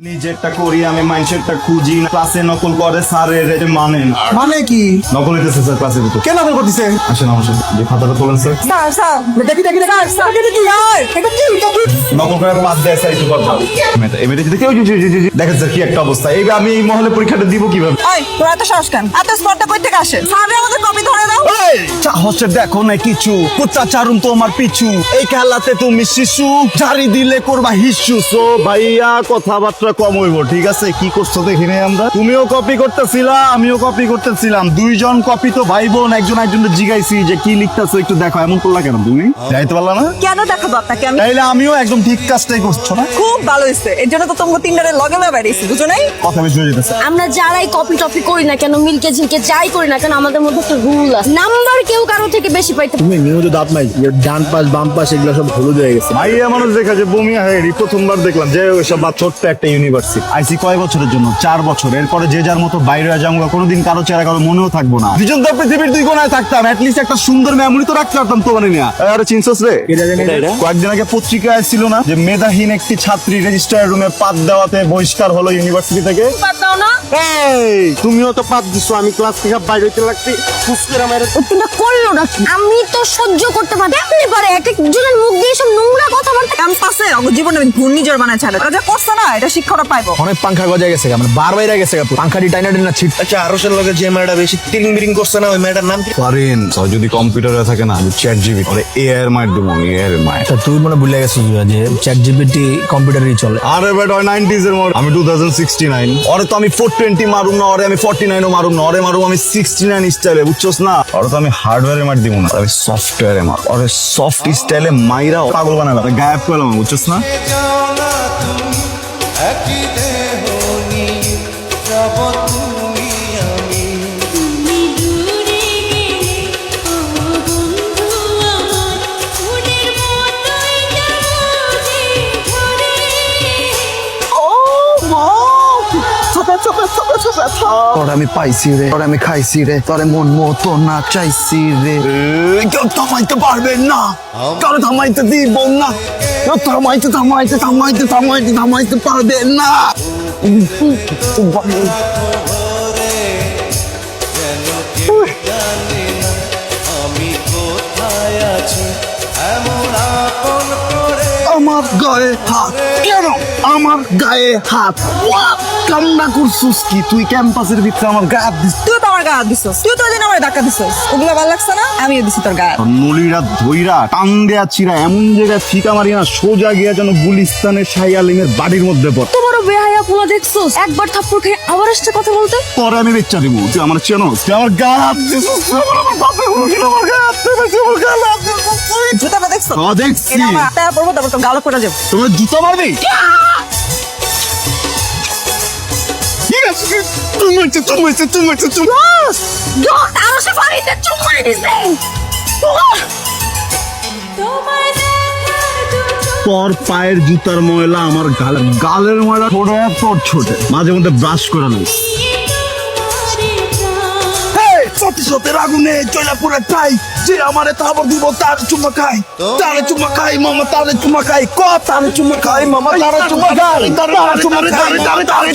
নিজেরটা করি আমি মানুষেরটা খুঁজি ক্লাসে নকল করে স্যারের এটা মানে না। মানে কি? নকল হইতেছে স্যার ক্লাসের ভিতর। কেন নকল করতেছে? আসেন আমার সাথে। যে খাতাটা তোলেন স্যার স্যার স্যার। দেখি দেখি দেখি। Sir sir. দেখি স্যার কি? এটা কি? নকল করে পাস দেয় স্যার একটু কথা। মেয়েটা এবারে যদি কেউ জি- জি- জি- জি- দেখেন স্যার কি একটা অবস্থা। এই আমি এই মহলে পরীক্ষাটা দিব কীভাবে? ওই তোর এত সাহস কেন? এত কই থেকে আসে? সামনে আমাদের কপি ধরে দাও। হচ্ছে দেখো না কিছু। কুত্তা তোমার পিছু। এই খেলাতে তুমি শিশু জারি দিলে করবা হিসু। সো ভাইয়া কথাবার্তা কম হইব ঠিক আছে? কি করছ দেখি নাই আমরা? তুমিও কপি করতেছিলা আমিও কপি করতেছিলাম। দুইজন কপি তো ভাই বোন একজন একজনের জিগাইছি যে কি লিখতেছো একটু দেখো এমন করলা কেন তুমি? যাইতে পারলা না? কেন দেখাবো আপনাকে আমি? তাইলে আমিও একদম ঠিক কাজটাই করছ না? খুব ভালো হয়েছে এর জন্য তো তোমাকে তিনটারে লগে লগে বাইরেছি বুঝো নাই? কথা বেশি হয়ে যেতেছে। আমরা যারাই কপি টপি করি না কেন মিলকে ঝিলকে যাই করি না কেন আমাদের মধ্যে একটা রুল আছে। নাম্বার কেউ কারও থেকে বেশি পাইতে তুমি নিয়মিত দাঁত নাই ডান পাশ বাম পাশ এগুলো সব হলুদ হয়ে গেছে। ভাইয়া মানুষ দেখা যে বমিয়া হয়ে প্রথমবার দেখলাম যে ওইসব বা ছোট্ট একটা ইউনিভার্সিটি আইসি কয় বছরের জন্য? চার বছর। এরপরে যে যার মতো বাইরে যাব কোনোদিন কারও চেহারা কারও মনেও থাকব না। দুজন তো পৃথিবীর দুই কোনায় থাকতাম লিস্ট একটা সুন্দর মেমোরি তো রাখতে পারতাম তোমার নিয়ে। আরে চিনছস রে? কয়েকদিন আগে পত্রিকায় ছিল না যে মেধাহীন একটি ছাত্রী রেজিস্ট্রার রুমে পাত দেওয়াতে বহিষ্কার হলো ইউনিভার্সিটি থেকে? বাদ দাও না। এই! তুমিও তো পাত দিছো আমি ক্লাস থেকে বাইরে হইতে লাগছি। ফুসকের আমার ওটা করল না আমি তো সহ্য করতে পারি এমনি পারে এক একজনের মুখ দিয়ে সব নোংরা কথাবার্তা ক্যাম্পাসে আমার জীবনে ঘূর্ণিঝড় বানায় ছাড়ে ওরা যা করছে না এটা শিক্ষাটা পাইবো। অনেক পাংখা গজা গেছে মানে বার বাইরে গেছে পাংখাটি টাইনা টাইনা ছিট আচ্ছা আরসের লগে যে মেয়েটা বেশি তিরিং বিরিং করছে না ওই মেয়েটার নাম কি? পারেন যদি কম্পিউটারে থাকে না চ্যাট জিবি এ এর মায়ের দেবো এ এর মায়ের তুই মনে ভুলে গেছিস যে চ্যাট জিপিটি কম্পিউটারই চলে। আরে বেট ওই এর মডেল আমি টু থাউজেন্ড সিক্সটি নাইন ওরে তো আমি ফোর টোয়েন্টি মারুম না ওরে আমি মারুম না ওরে মারুম আমি সিক্সটি নাইন স্টাইলে বুঝছোস না? ওরে তো আমি হার্ডওয়্যারে মার দিব না আমি সফটওয়্যারে মার। ওরে সফট স্টাইলে মাইরা পাগল বানাবে গায়েব করলাম বুঝছোস? না? তুমি তোর আমি পাইছি রে, তোর আমি খাইছি রে, তোরে মন মতো না চাইছি রে কেউ থামাইতে পারবেন না কারও থামাইতে দিব না কেউ থামাইতে থামাইতে থামাইতে থামাইতে থামাইতে পারবেন না। আমার গায়ে হাত। কেন? আমার গায়ে হাত? কামনা করছিস কি? তুই ক্যাম্পাসের ভিতরে আমার গায়ে হাত দিস। তুই তো আমার গায়ে হাত দিছস। তুই তো ওই দিন আমার ধাক্কা দিছস। ওগুলো ভালো লাগছে না? আমিও দিছি তোর গায়ে। নলিরা ধইরা টান দেয়া চিরা এমন জায়গায় ফিকা মারি না সোজা গিয়া যেন গুলিস্তানের শাইয়ালিমের বাড়ির মধ্যে পড়। তোমারও বেহায়া পোলা দেখছ একবার থাপ্পড় খেয়ে আবার আসছে কথা বলতে? পরে আমি বেচ্চা দিব। তুই আমার চেনস? তুই আমার গায়ে হাত দিছিস? আমার বাপে উঠে আমার গায়ে হাত দিছিস আমার গায়ে হাত দিছিস জুতাটা দেখছ। হাতে তারপর তো গালো পড়ে যাব। তোমার জুতো মারবি আরও সে বাড়িতে চুমাই দিছে। তোর পায়ের জুতার ময়লা আমার গাল গালের ময়লা ছোট তোর ছোট। মাঝে মধ্যে ব্রাশ করে নেই সত্যি আগুনে চলা পুরো ঠাই। যে আমারে তাবর দিব তার চুমা খাই তারে চুমা খাই মামা তারে চুমা খাই ক তারে চুমা খাই মামা তারে চুমা খাই তারে চুমা খাই তারে তারে